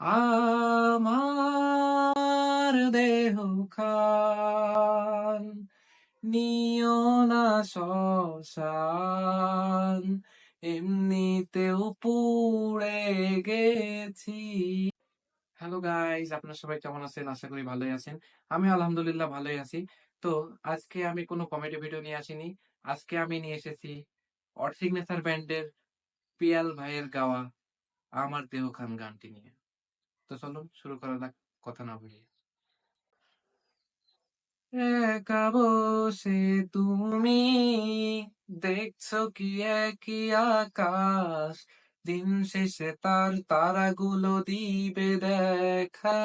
আমার দেহ খান, নিও না শ্মশান, এমনিতেও পুড়ে গেছি। হ্যালো গাইস আপনারা সবাই কেমন আছেন? আশা করি ভালোই আছেন। আমি আলহামদুলিল্লাহ ভালোই আছি। তো আজকে আমি কোনো কমেডি ভিডিও নিয়ে আসিনি। আজকে আমি নিয়ে এসেছি অড সিগনেচার ব্যান্ডের পিয়াল ভাইয়ের গাওয়া আমার দেহ খান গানটি নিয়ে। তো চলুন শুরু করা যাক কথা না বলি একা বসে তুমি দেখছ কি একই আকাশ? দিন শেষে তার তারাগুলো দিবে দেখা।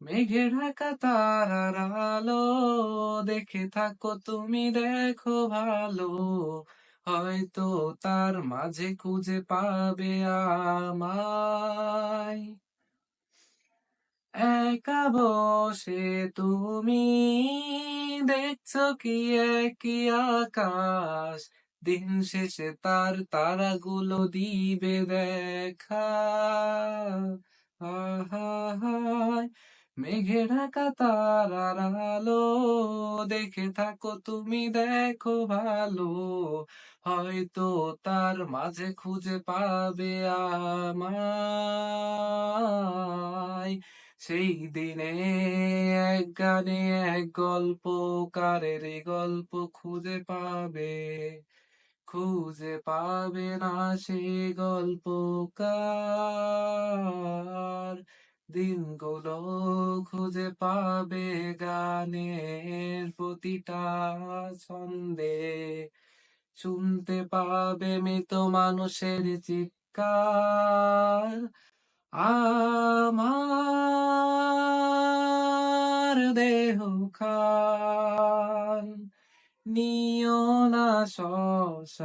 মেঘে ঢাকা তারার আলো, দেখে থাকো তুমি দেখো ভালো। হয়তো তার মাঝে খুঁজে পাবে আমায়। একা বসে তুমি দেখছ কি একই আকাশ? দিন শেষে তার তারাগুলো দিবে দেখা। মেঘে ঢাকা আলো দেখে থাকো তুমি, দেখো ভালো। হয়তো তার মাঝে খুঁজে পাবে আমায়। সেই দিনে এক গানে এক গল্পকারের এই গল্প খুঁজে পাবে। খুঁজে পাবে না সেই গল্পকার। দিনগুলো খুঁজে পাবে গানের প্রতিটা ছন্দে। শুনতে পাবে মৃত মানুষের চিৎকার। আমার দেহ খান, নিও না শ্মশান।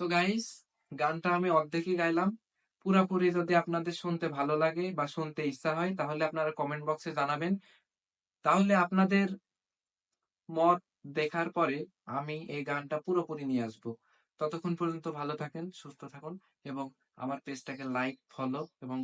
তো গাইস গানটা আমি অর্ধেকই গাইলাম। পুরাপুরি যদি আপনাদের শুনতে ভালো লাগে বা শুনতে ইচ্ছা হয়, তাহলে আপনারা কমেন্ট বক্সে জানাবেন। তাহলে আপনাদের মত দেখার পরে আমি এই গানটা পুরোপুরি নিয়ে আসব। ততক্ষণ পর্যন্ত ভালো থাকেন, সুস্থ থাকুন এবং আমার পেজটাকে লাইক ফলো এবং